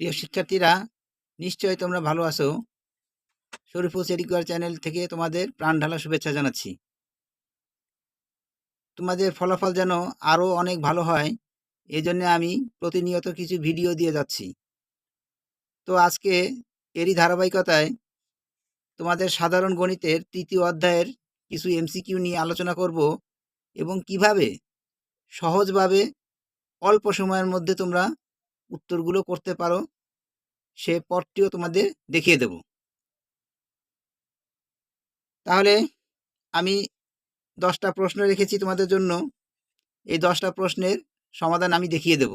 প্রিয় শিক্ষার্থীরা, নিশ্চয়ই তোমরা ভালো আছো। শরীফুল এডুকেয়ার চ্যানেল থেকে তোমাদের প্রাণ ঢালা শুভেচ্ছা জানাচ্ছি। তোমাদের ফলাফল যেন আরও অনেক ভালো হয় এই জন্য আমি প্রতিনিয়ত কিছু ভিডিও দিয়ে যাচ্ছি। তো আজকে এরই ধারাবাহিকতায় তোমাদের সাধারণ গণিতের তৃতীয় অধ্যায়ের কিছু এমসিকিউ নিয়ে আলোচনা করব এবং কীভাবে সহজভাবে অল্প সময়ের মধ্যে তোমরা উত্তরগুলো করতে পারো, সে পথটিও তোমাদের দেখিয়ে দেব। তাহলে আমি দশটা প্রশ্ন রেখেছি তোমাদের জন্য। এই দশটা প্রশ্নের সমাধান আমি দেখিয়ে দেব।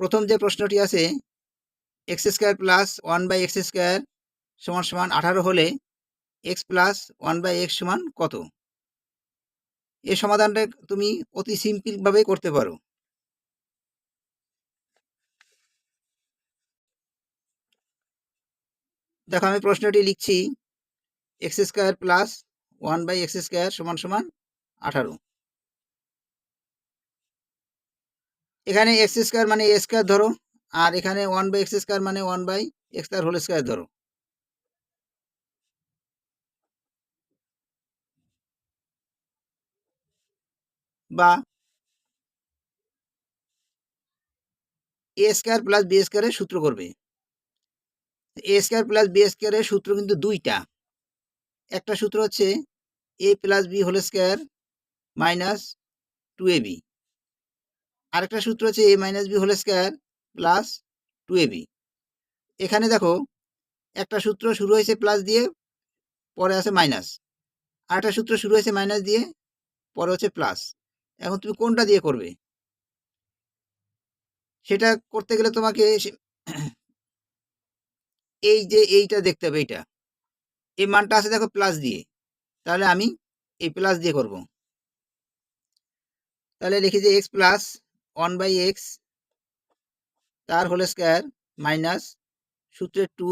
প্রথম যে প্রশ্নটি আছে, x square plus one by x square সমান সমান আঠারো হলে x plus one by x সমান কত? এ সমাধানটা তুমি অতি সিম্পলভাবে করতে পারো। দেখো, আমি প্রশ্নটি লিখছি। X square plus one by x square সমান সমান আঠারো। এখানে এক্স স্কোয়ার মানে এ স্কোয়ার ধরো, আর এখানে ওয়ান বাই এক্স স্কোয়ার মানে one by x square whole square ধরো। বা এ স্কোয়ার প্লাস বি স্কোয়ারের সূত্র করবে। এ স্কোয়ার প্লাস বি স্কোয়ারের সূত্র কিন্তু দুইটা। একটা সূত্র হচ্ছে a plus b whole square minus two a b আরেকটা সূত্র হচ্ছে a minus b whole square plus two a b এখানে দেখো, একটা সূত্র শুরু হয়েছে প্লাস দিয়ে, পরে আছে মাইনাস আর একটা সূত্র শুরু হয়েছে মাইনাস দিয়ে, পরে হচ্ছে প্লাস এখন তুমি কোনটা দিয়ে করবে? সেটা করতে গেলে তোমাকে এই যে এইটা দেখতে হবে এইটা। এই মানটা আছে দেখো প্লাস দিয়ে। তাহলে আমি এই প্লাস দিয়ে করব। তাহলে লিখি যে x plus one by x তার হোল স্কোয়ার মাইনাস সূত্রের টু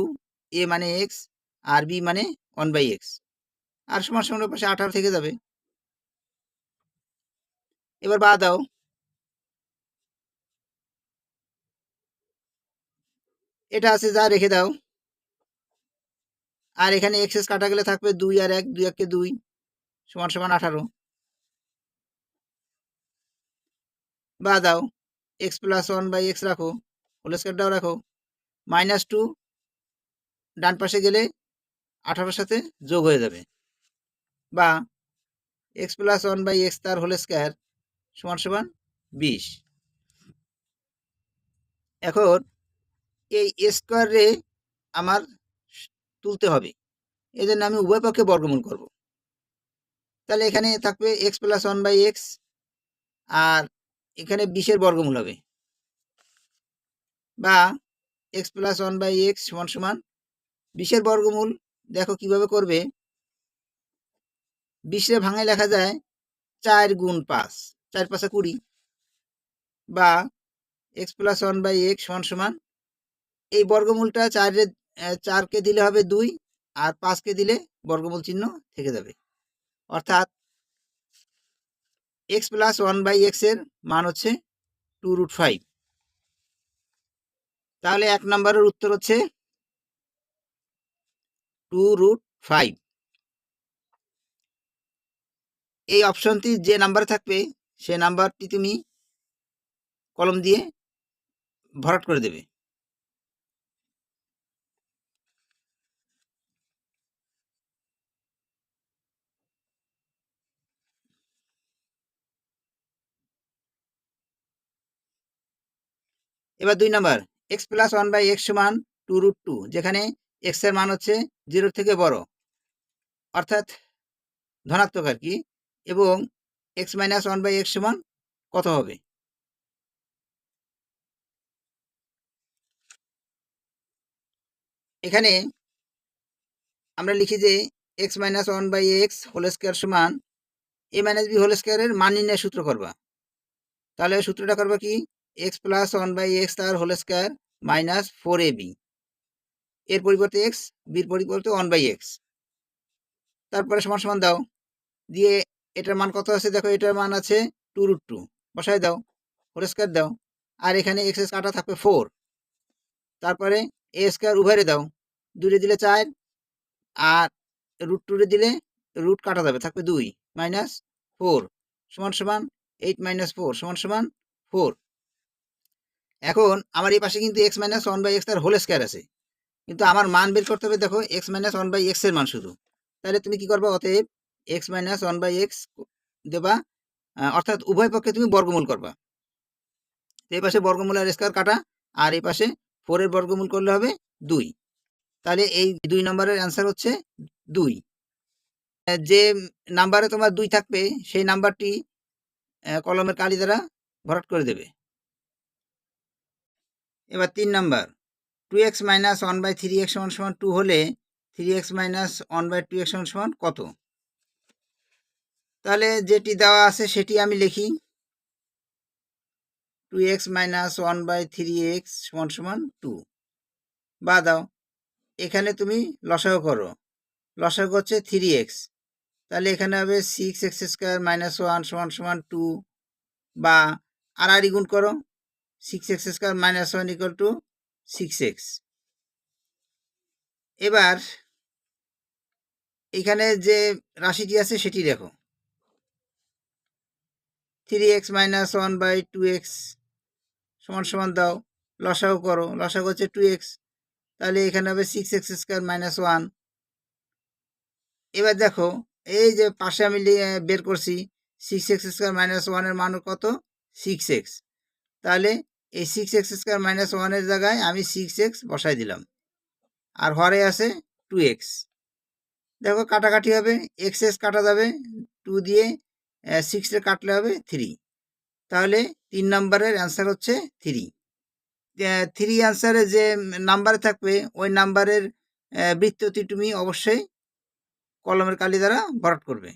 এ মানে এক্স আর বি মানে ওয়ান বাই এক্স আর সমান সমান পাশে আঠারো থেকে যাবে। এবার বাদ দাও। এটা আছে যা রেখে দাও। আর এখানে এক্সেস কাটা গেলে থাকবে দুই আর এক, দুই একে দুই, সমান সমান আঠারো। বা দাও x plus one by x রাখো হোল স্কোয়ারটাও রাখো। মাইনাস টু ডান পাশে গেলে আঠারোর সাথে যোগ হয়ে যাবে। বা x plus one by x তার হোল স্কোয়ার সমান সমান বিশ। এখন এই স্কোয়ারে আমার তুলতে হবে। এই জন্য আমি উভয় পক্ষে বর্গমূল করব। তাহলে এখানে থাকবে x plus one by x আর এখানে বিশের বর্গমূল হবে। বা x plus one by x সমান সমান বিশের বর্গমূল, দেখো কীভাবে করবে। বিশে ভাঙায় লেখা যায় চার গুণ পাঁচ, চার পাঁচে কুড়ি। বা x plus one by x সমান সমান এই বর্গমূলটা চারের চারকে দিলে হবে দুই আর পাঁচকে দিলে বর্গমূল চিহ্ন থেকে যাবে। অর্থাৎ এক্স প্লাস ওয়ান বাই এক্সের মান হচ্ছে টু রুট ফাইভ। তাহলে এক নম্বরের উত্তর হচ্ছে টু রুট ফাইভ। এই অপশনটি যে নাম্বার থাকবে, সে নাম্বারটি তুমি কলম দিয়ে ভরাট করে দেবে। এবার দুই number x plus one by x সমান টু রুট টু যেখানে এক্সের মান হচ্ছে জিরোর থেকে বড়। অর্থাৎ ধনাত্মক আর কি, এবং x minus one by x সমান কত হবে? এখানে আমরা লিখি যে x minus one by x whole square সমান এ মাইনাস বি হোল স্কোয়ারের মান নির্ণয় সূত্র করবা। তাহলে সূত্রটা করবা কি? X plus one by x তার whole square minus four a b এর পরিবর্তে এক্স বির পরিবর্তে ওয়ান বাই এক্স তারপরে সমান সমান দাও। দিয়ে এটার মান কত আছে? দেখো, এটার মান আছে টু রুট টু বসায় দাও হোল স্কোয়ার দাও। আর এখানে এক্স কাটা থাকবে ফোর তারপরে এ স্কোয়ার উভয়রে দাও। দুইরে দিলে চার, আর রুট টুরে দিলে রুট কাটা যাবে, থাকবে দুই মাইনাস ফোর সমান সমান এইট মাইনাস ফোর সমান সমান ফোর এখন আমার এই পাশে কিন্তু x minus one by x তার হোল স্কোয়ার আছে। কিন্তু আমার মান বের করতে হবে, দেখো এক্স মাইনাস ওয়ান বাই এক্সের মান শুধু। তাহলে তুমি কি করবা অতএব? X minus one by x দেবা অর্থাৎ উভয় পক্ষে তুমি বর্গমূল করবা। এই পাশে বর্গমূল আর স্কোয়ার কাটা, আর এই পাশে ফোরের বর্গমূল করলে হবে দুই। তাহলে এই দুই নম্বরের অ্যান্সার হচ্ছে দুই। যে নাম্বারে তোমার দুই থাকবে, সেই নাম্বারটি কলমের কালি দ্বারা ভরাট করে দেবে। এবার তিন নম্বর। Two x minus one by three x সমান সমান টু হলে three x minus one by two x সমান সমান কত? তাহলে যেটি দেওয়া আছে সেটি আমি লিখি। Two x minus one by three x সমান সমান টু বা দাও। এখানে তুমি লসাগু করো। লসাগু হচ্ছে থ্রি এক্স তাহলে এখানে হবে six x square minus one সমান সমান টু বা আর গুণ করো। Six x square minus one equal to six x এবার, এখানে যে রাশিটি আছে সেটি দেখো। Three x minus one by two x সমান সমান দাও, লসাগু করো, লসাগু হচ্ছে টু এক্স তাহলে এখানে হবে six x square minus one এবার দেখো, এই যে পাশে আমি বের করছি সিক্স এক্স স্কোয়ার মাইনাস ওয়ানের মান কত? সিক্স এক্স তাহলে এই সিক্স এক্স স্কোয়ার মাইনাস ওয়ানের জায়গায় আমি সিক্স এক্স বসাই দিলাম। আর হরে আছে টু এক্স দেখো কাটাকাটি হবে এক্স এক্স কাটা যাবে টু দিয়ে সিক্সে কাটলে হবে থ্রি তাহলে তিন নাম্বারের অ্যান্সার হচ্ছে থ্রি থ্রি অ্যান্সারে যে নাম্বার থাকবে, ওই নাম্বারের বৃত্তটি তুমি অবশ্যই কলমের কালি দ্বারা ভরাট করবে।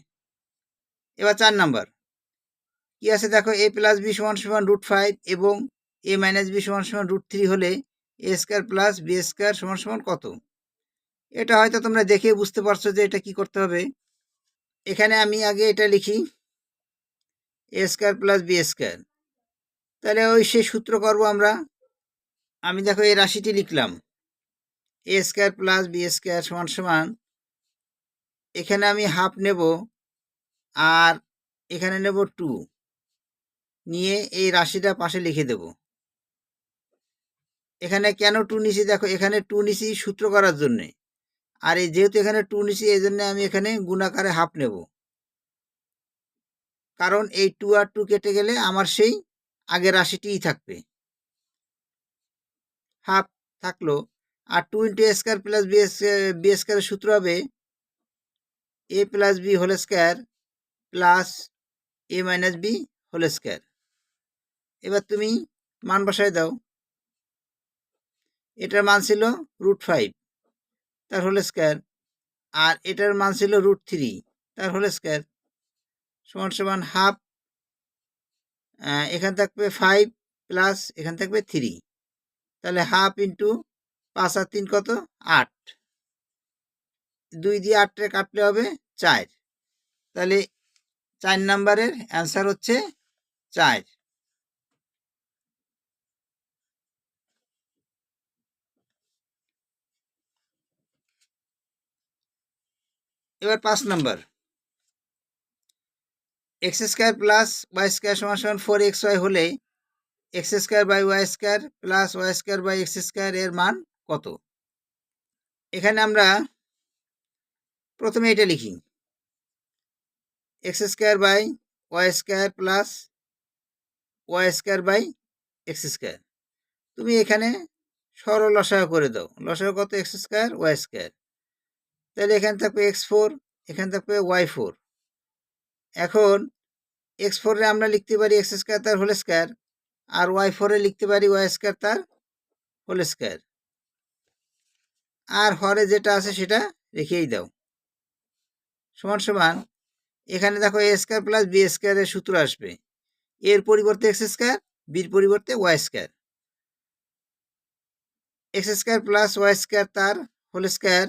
এবার চার নাম্বার। কি আছে দেখো এ প্লাস বি সমান সমান রুট ফাইভ এবং এ মাইনাস বি সমান সমান রুট থ্রি হলে a square plus b square সমান সমান কত? এটা হয়তো তোমরা দেখে বুঝতে পারছ যে এটা কি করতে হবে। এখানে আমি আগে এটা লিখি a square plus b square তাহলে ওই সেই সূত্র করব আমরা। আমি দেখো এই রাশিটি লিখলাম a square plus b square সমান সমান। এখানে আমি হাফ নেব আর এখানে নেব টু নিয়ে এই রাশিটা পাশে লিখে দেব। এখানে কেন টু নিছি? দেখো, এখানে টু নিছি সূত্র করার জন্যে। আর এই যেহেতু এখানে টু নিছি, এই জন্য আমি এখানে গুণাকারে হাফ নেব। কারণ এই টু আর টু কেটে গেলে আমার সেই আগের রাশিটিই থাকবে। হাফ থাকল। আর two into square plus b b স্কোয়ারের সূত্র হবে a plus b whole square plus a minus b whole square এবার তুমি মান বসায় দাও। এটার মান ছিল রুট ফাইভ তার হোল স্কোয়ার আর এটার মান ছিল রুট থ্রি তার হোল স্কোয়ার সমান সমান হাফ এখান থাকবে ফাইভ প্লাস এখান থাকবে থ্রি তাহলে হাফ ইন্টু পাঁচ আর তিন কত? আট, দুই দিয়ে আটটা কাটলে হবে চার, তাহলে চার নাম্বারের অ্যান্সার হচ্ছে চার এবার পাঁচ number. X square plus y square সমান সমান ফোর এক্স ওয়াই হলে x square by y square plus y square by x square এর মান কত? এখানে আমরা প্রথমে এটা লিখি। X square by y square plus y square by x square. তুমি এখানে সরল লসাগু করে দাও। লসাগু কত? X square, y square. তাহলে এখানে থাকবে এক্স ফোর এখানে থাকবে ওয়াই ফোর এখন এক্স ফোরে আমরা লিখতে পারি এক্স স্কোয়ার তার হোল স্কোয়ার আর ওয়াই ফোরে লিখতে পারি ওয়াই স্কোয়ার তার হোল স্কোয়ার আর হরে যেটা আছে সেটা রেখেই দাও। সমান সমান, এখানে দেখো এ স্কোয়ার প্লাস বি স্কোয়ারের সূত্র আসবে। এর পরিবর্তে এক্স স্কোয়ার বির পরিবর্তে y square x square plus y square তার হোল স্কোয়ার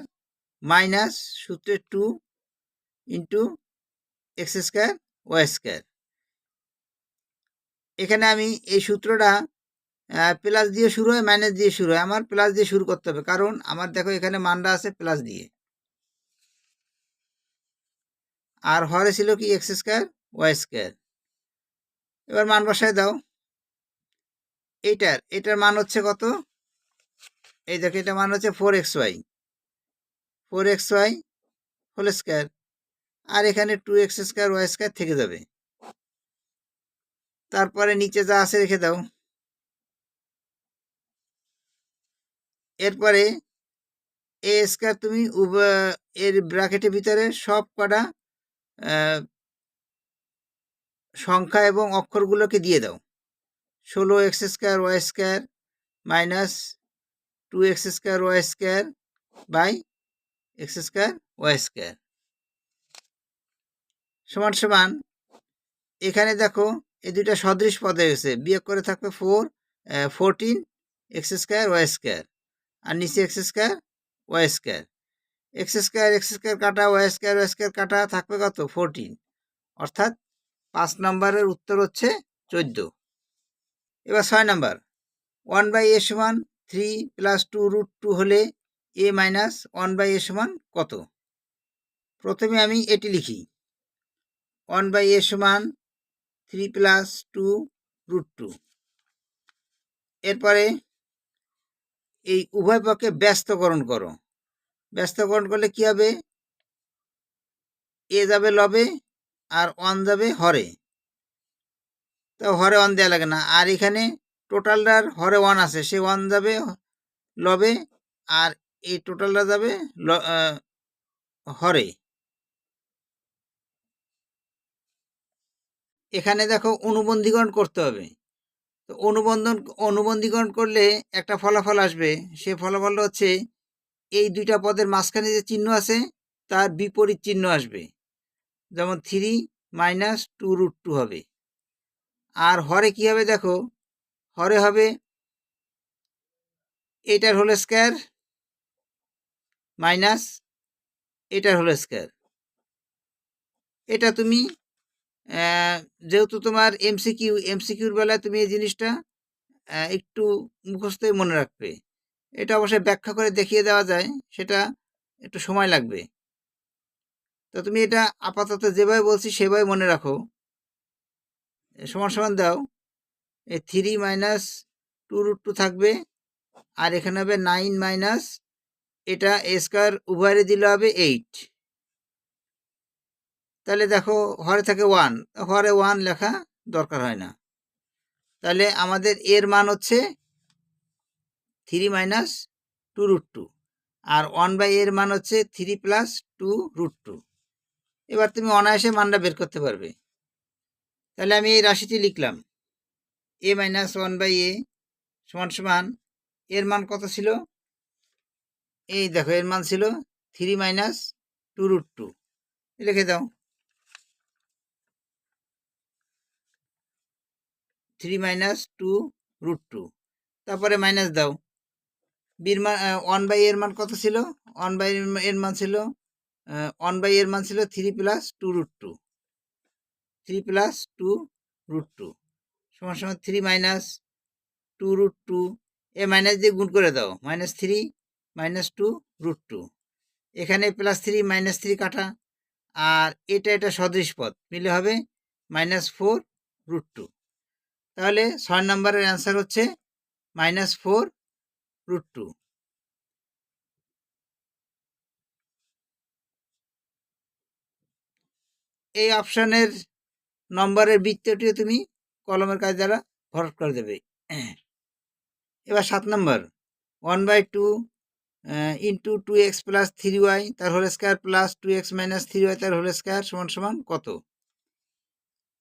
মাইনাস সূত্রের two into x square, y square. এখানে আমি এই সূত্রটা প্লাস দিয়ে শুরু হয়, মাইনাস দিয়ে শুরু হয়। আমার প্লাস দিয়ে শুরু করতে হবে, কারণ আমার দেখো এখানে মানটা আছে প্লাস দিয়ে। আর হরে ছিল কি এক্স স্কোয়ার, ওয়াই স্কোয়ার। এবার মান বসায় দাও। এইটার, এটার মান হচ্ছে কত? এই দেখো, এটা মান হচ্ছে four x y. Four x y whole square আর এখানে two x square y square থেকে যাবে। তারপরে নিচে যা আছে রেখে দাও। এরপরে এ স্কোয়ার তুমি এর ব্র্যাকেটের ভিতরে সব কটা সংখ্যা এবং অক্ষরগুলোকে দিয়ে দাও। ষোলো x square y square minus two x square y square by x square y square সমান সমান, এখানে দেখো এই দুইটা সদৃশ পদ গেছে বিয়োগ করে থাকবে four fourteen x square y square আর নিচে x square y square x square x square কাটা ওয়াই স্কোয়ার ওয়াই স্কোয়ার কাটা থাকবে কত? ফোরটিন অর্থাৎ পাঁচ নম্বরের উত্তর হচ্ছে চোদ্দ। এবার ছয় নাম্বার। ওয়ান বাই এ সমান three plus two root two হলে a minus one by a সমান কত? প্রথমে আমি এটি লিখি। ওয়ান বাই এ সমান three plus two root two এরপরে এই উভয় পক্ষে ব্যস্তকরণ করো। ব্যস্তকরণ করলে কি হবে? এ যাবে লবে আর অন যাবে হরে। তো হরে ওয়ান দেওয়া লাগে না। আর এখানে টোটালটার হরে ওয়ান আছে। সে ওয়ান যাবে লবে আর এই টোটালটা যাবে হরে। এখানে দেখো অনুবন্ধীকরণ করতে হবে। তো অনুবন্ধন, অনুবন্ধীকরণ করলে একটা ফলাফল আসবে। সে ফলাফলটা হচ্ছে এই দুইটা পদের মাঝখানে যে চিহ্ন আছে, তার বিপরীত চিহ্ন আসবে। যেমন three minus two root two হবে। আর হরে কি হবে দেখো? হরে হবে, এটার হোল স্কোয়ার মাইনাস এটার হোল স্কোয়ার। এটা তুমি যেহেতু তোমার এমসিকিউ এমসিকিউর বেলায় তুমি এই জিনিসটা একটু মুখস্থই মনে রাখবে। এটা অবশ্যই ব্যাখ্যা করে দেখিয়ে দেওয়া যায়, সেটা একটু সময় লাগবে। তো তুমি এটা আপাতত যেভাবে বলছি সেভাবে মনে রাখো। এ সমান সমান দাও, এই three minus two root two থাকবে, আর এখানে হবে নাইন মাইনাস এটা স্কোয়ার উভয়ের দিলে হবে এইট তাহলে দেখো, হরে থাকে ওয়ান হরে ওয়ান লেখা দরকার হয় না। তাহলে আমাদের এর মান হচ্ছে three minus two root two R one by এর মান হচ্ছে three plus two root two এবার তুমি অনায়াসে মানটা বের করতে পারবে। তাহলে আমি এই রাশিটি লিখলাম। A minus one by a সমান সমান এর মান কত ছিল? এই দেখো, এর মান ছিল three minus two root two লিখে দাও। Three minus two root two তারপরে মাইনাস দাও। বির মান ওয়ান বাই এর মান কত ছিল? ওয়ান বাই এর মান ছিল ওয়ান বাই এর মান ছিল three plus two root two three plus two root two সমান সমান three minus two root two এ মাইনাস দিয়ে গুণ করে দাও। Minus three minus two root two এখানে প্লাস থ্রি মাইনাস থ্রি কাটা। আর এটা এটা সদৃশ পদ। মিলে হবে মাইনাস ফোর রুট টু তাহলে ছয় নম্বরের অ্যান্সার হচ্ছে মাইনাস ফোর রুট টু এই অপশানের নম্বরের বৃত্তটিও তুমি কলমের কাজ দ্বারা ভরাট করে দেবে। এবার সাত নম্বর। One by two into two x plus three y তার whole square plus two x minus three y তার হোল স্কোয়ার সমান সমান কত?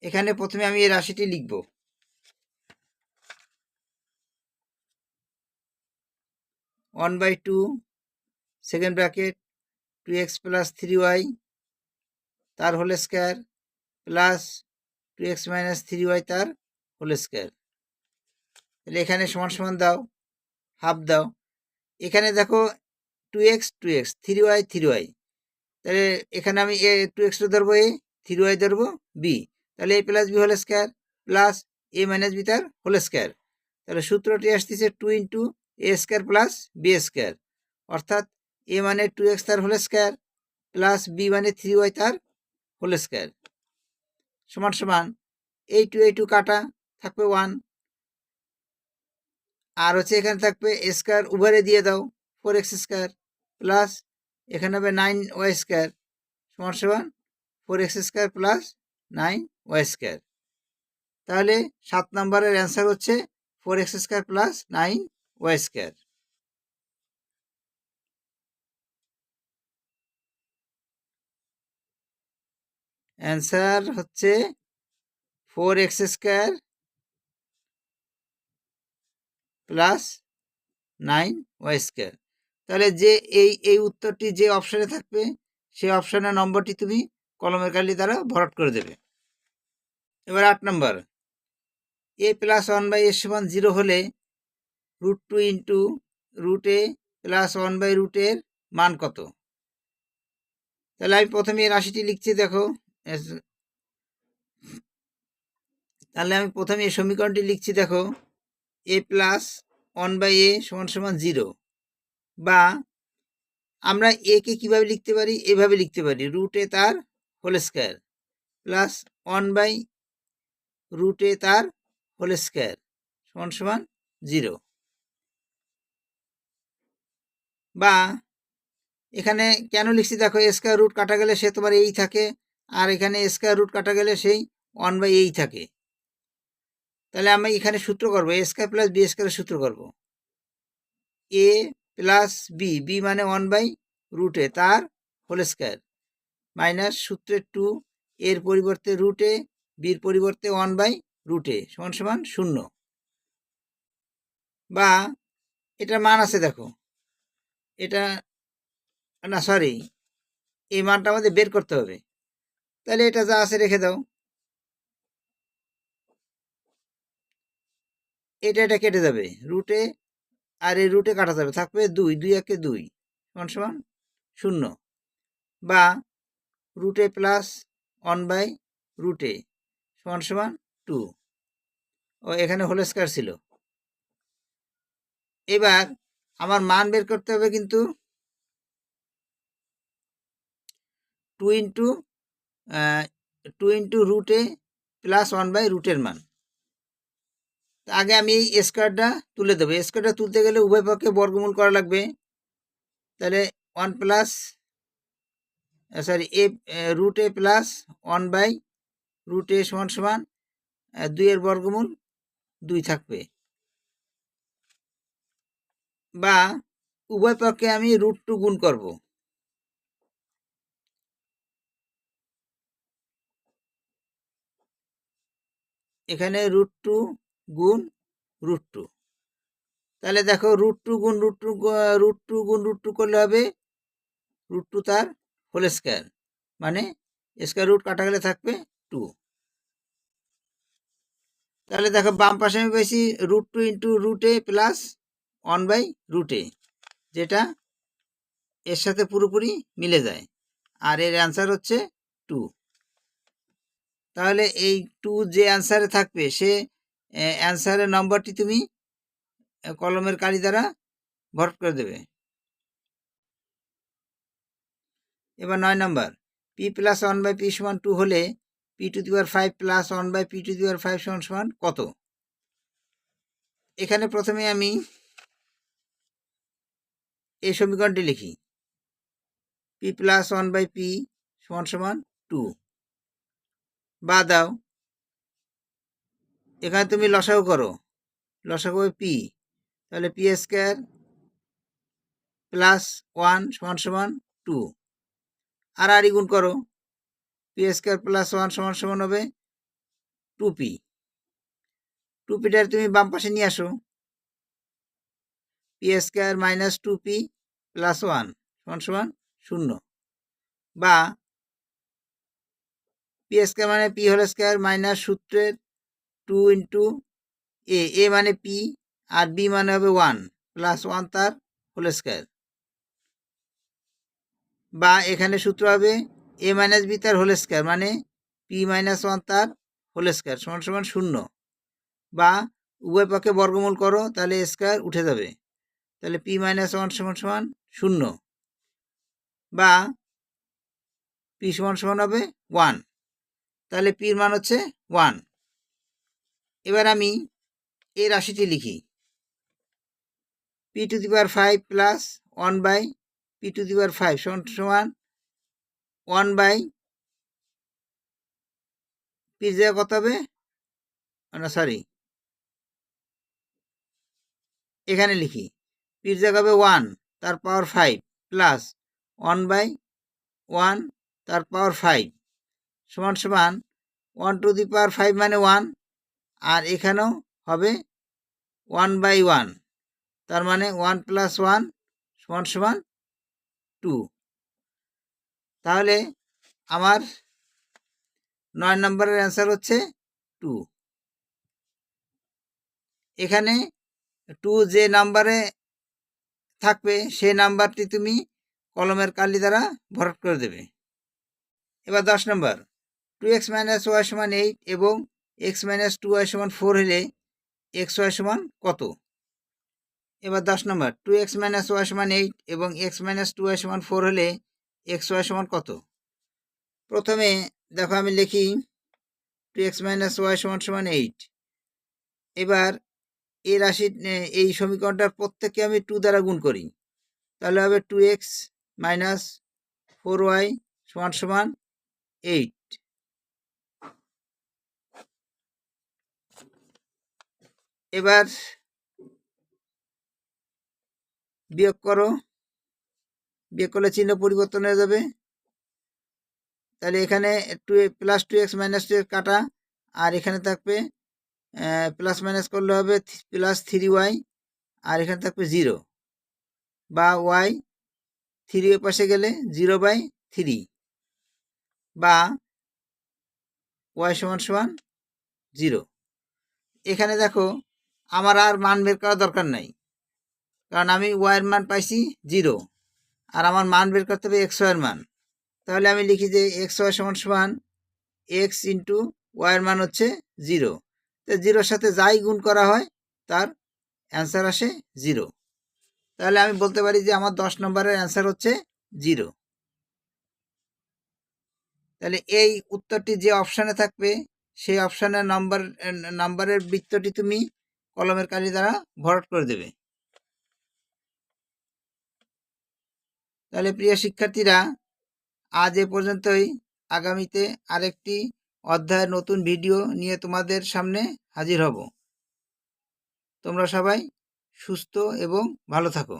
এখানে প্রথমে আমি এই রাশিটি লিখব। One by two second bracket two x plus three y তার whole square plus two x minus three y তার হোল স্কোয়ার তাহলে এখানে সমান সমান দাও হাফ দাও। এখানে দেখো two x two x three y three y তাহলে এখানে আমি এ টু এক্সটা ধরবো এ থ্রি ওয়াই ধরবো বি তাহলে a plus b whole square plus a minus b তার হোল স্কোয়ার তাহলে সূত্রটি আসতেছে two into a square plus b square অর্থাৎ এ মানে টু এক্স তার হোল স্কোয়ার প্লাস বি মানে থ্রি ওয়াই তার হোল স্কোয়ার সমান সমান, এই টু এই টু কাটা থাকবে ওয়ান আর হচ্ছে এখানে থাকবে স্কোয়ার উভরে দিয়ে দাও ফোর এক্স স্কোয়ার প্লাস এখানে হবে নাইন ওয়াই স্কোয়ার সমান সমান four x square plus nine y square তাহলে সাত নম্বরের অ্যান্সার হচ্ছে four x square plus nine y square answer হচ্ছে four x square plus nine y square. তাহলে যে এই এই উত্তরটি যে অপশানে থাকবে, সেই অপশানের নম্বরটি তুমি কলমের কালি দ্বারা ভরাট করে দেবে। এবার আট number. A plus one by এর সমান জিরো হলে root two into root a plus one by রুটের মান কত? তাহলে আমি প্রথমে রাশিটি লিখছি, দেখো। তাহলে আমি প্রথমে সমীকরণটি লিখছি, দেখো। A plus one by a সমান সমান জিরো বা আমরা এ কে কীভাবে লিখতে পারি? এভাবে লিখতে পারি। রুটে তার whole square plus one by রুটে তার হোল স্কোয়ার সমান সমান জিরো বা এখানে কেন লিখছি? দেখো স্কোয়ার রুট কাটা গেলে সে তোমার এই থাকে আর এখানে স্কোয়ার রুট কাটা গেলে সেই ওয়ান বাই এই থাকে। তাহলে আমি এখানে সূত্র করব এ স্কোয়ার প্লাস বি স্কোয়ারের সূত্র করব। এ প্লাস বি বি মানে ওয়ান বাই রুটে তার হোল স্কোয়ার মাইনাস সূত্রের টু এর পরিবর্তে রুটে বির পরিবর্তে ওয়ান বাই রুটে সমান সমান শূন্য। বা এটার মান আছে দেখো। এটা, না সরি এই মানটা আমাদের বের করতে হবে। তাহলে এটা যা আছে রেখে দাও। এটা এটা কেটে যাবে। রুটে আর এই রুটে কাটা যাবে। থাকবে দুই দুই একে দুই, সমান সমান শূন্য। বা রুটে প্লাস ওয়ান বাই রুটে সমান সমান টু ও, এখানে হোল স্কোয়ার ছিল। এবার আমার মান বের করতে হবে কিন্তু টু ইন্টু টু ইন্টু রুটে প্লাস ওয়ান বাই রুটের মান। আগে আমি এই স্কোয়ারটা তুলে দেবো। স্কোয়ারটা তুলতে গেলে উভয় পক্ষে বর্গমূল করা লাগবে। তাহলে one plus sorry a root a plus one by root a সমান সমান দুইয়ের বর্গমূল দুই থাকবে। বা উভয় পক্ষে আমি রুট টু গুণ করব। এখানে রুট টু গুণ রুট টু তাহলে দেখো রুট টু গুণ রুট টু রুট টু গুণ রুট টু করলে হবে রুট টু তার হোল স্কোয়ার মানে স্কোয়ার রুট কাটা গেলে থাকবে টু তাহলে দেখো বাম পাশে আমি পেয়েছি রুট টু ইন্টু রুটে প্লাস ওয়ান বাই রুটে যেটা এর সাথে পুরোপুরি মিলে যায়। আর এর অ্যান্সার হচ্ছে টু তাহলে এই টু যে অ্যান্সারে থাকবে সে অ্যান্সারের নম্বরটি তুমি কলমের কালি দ্বারা ভর্ট করে দেবে। এবার নয় number p plus one by p সমান টু হলে p to the power five plus one by p to the power five সমান সমান কত? এখানে প্রথমে আমি এই সমীকরণটি লিখি। P plus one by p সমান সমান টু বা দাও এখানে তুমি লসাগু করো। লসাগু পি তাহলে পি স্কোয়ার প্লাস ওয়ান সমান সমান টু আর আরই গুণ করো। পি স্কোয়ার প্লাস ওয়ান সমান সমান হবে টু পি টু পিটার তুমি বাম পাশে নিয়ে আসো। P square minus two p plus one সমান সমান শূন্য। বা পি স্কোয়ার মানে পি হোল স্কোয়ার মাইনাস সূত্রের টু ইন্টু এ এ মানে পি আর বি মানে হবে ওয়ান প্লাস ওয়ান তার হোল স্কোয়ার বা এখানে সূত্র হবে এ মাইনাস বি তার হোল স্কোয়ার মানে পি মাইনাস ওয়ান তার হোল স্কোয়ার সমান সমান শূন্য। বা উভয় পক্ষে বর্গমূল করো, তাহলে স্কোয়ার উঠে যাবে। তাহলে পি মাইনাস ওয়ান সমান সমান শূন্য। বা পি সমান সমান হবে ওয়ান তাহলে পির মান হচ্ছে ওয়ান এবার আমি এই রাশিটি লিখি। P to the power five plus one by p to the power five সমান সমান ওয়ান বাই পির জায়গা কত হবে? না সরি এখানে লিখি। পির জায়গা হবে ওয়ান তার power five plus one by one তার পাওয়ার ফাইভ সমান সমান one to the power five মানে ওয়ান আর এখানেও হবে ওয়ান বাই ওয়ান তার মানে ওয়ান প্লাস ওয়ান সমান সমান টু তাহলে আমার নয় নম্বরের অ্যান্সার হচ্ছে টু এখানে টু যে নাম্বারে থাকবে, সেই নাম্বারটি তুমি কলমের কালি দ্বারা ভরাট করে দেবে। এবার দশ number two x minus y সমান এইট এবং এক্স মাইনাস টু ওয়াই সমান ফোর হলে এক্স ওয়াই সমান কত? এবার দশ number, two x minus y সমান এইট এবং এক্স মাইনাস টু ওয়াই সমান ফোর হলে এক্স ওয়াই সমান কত? প্রথমে দেখো আমি লিখি, টু এক্স মাইনাস ওয়াই সমান সমান এইট। এবার এই রাশি এই সমীকরণটার প্রত্যেককে আমি টু দ্বারা গুণ করি। তাহলে হবে two x minus four y সমান সমান এইট। এবার বিয়োগ করো। বিয়োগ করলে চিহ্ন পরিবর্তন হয়ে যাবে। তাহলে এখানে two plus two x minus two x কাটা। আর এখানে থাকবে প্লাস মাইনাস করলে হবে প্লাস থ্রি ওয়াই আর এখানে থাকবে জিরো বা ওয়াই থ্রি এর পাশে গেলে জিরো বাই থ্রি বা ওয়াই সমান সমান জিরো এখানে দেখো আমার আর মান বের করার দরকার নাই। কারণ আমি ওয়াইয়ের মান পাইছি জিরো আর আমার মান বের করতে হবে এক্স ওয়াইয়ের মান। তাহলে আমি লিখি যে এক্স ওয়াই সমান সমান এক্স ইন্টু ওয়াইয়ের মান হচ্ছে জিরো তো জিরোর সাথে যাই গুণ করা হয়, তার অ্যান্সার আসে জিরো তাহলে আমি বলতে পারি যে আমার দশ নম্বরের অ্যান্সার হচ্ছে জিরো তাহলে এই উত্তরটি যে অপশানে থাকবে, সেই অপশানের নাম্বার নাম্বারের বৃত্তটি তুমি কলমের কালি দ্বারা ভরাট করে দেবে। তাহলে প্রিয় শিক্ষার্থীরা, আজ এ পর্যন্তই। আগামীতে আরেকটি অধ্যায়ের নতুন ভিডিও নিয়ে তোমাদের সামনে হাজির হব। তোমরা সবাই সুস্থ এবং ভালো থাকো।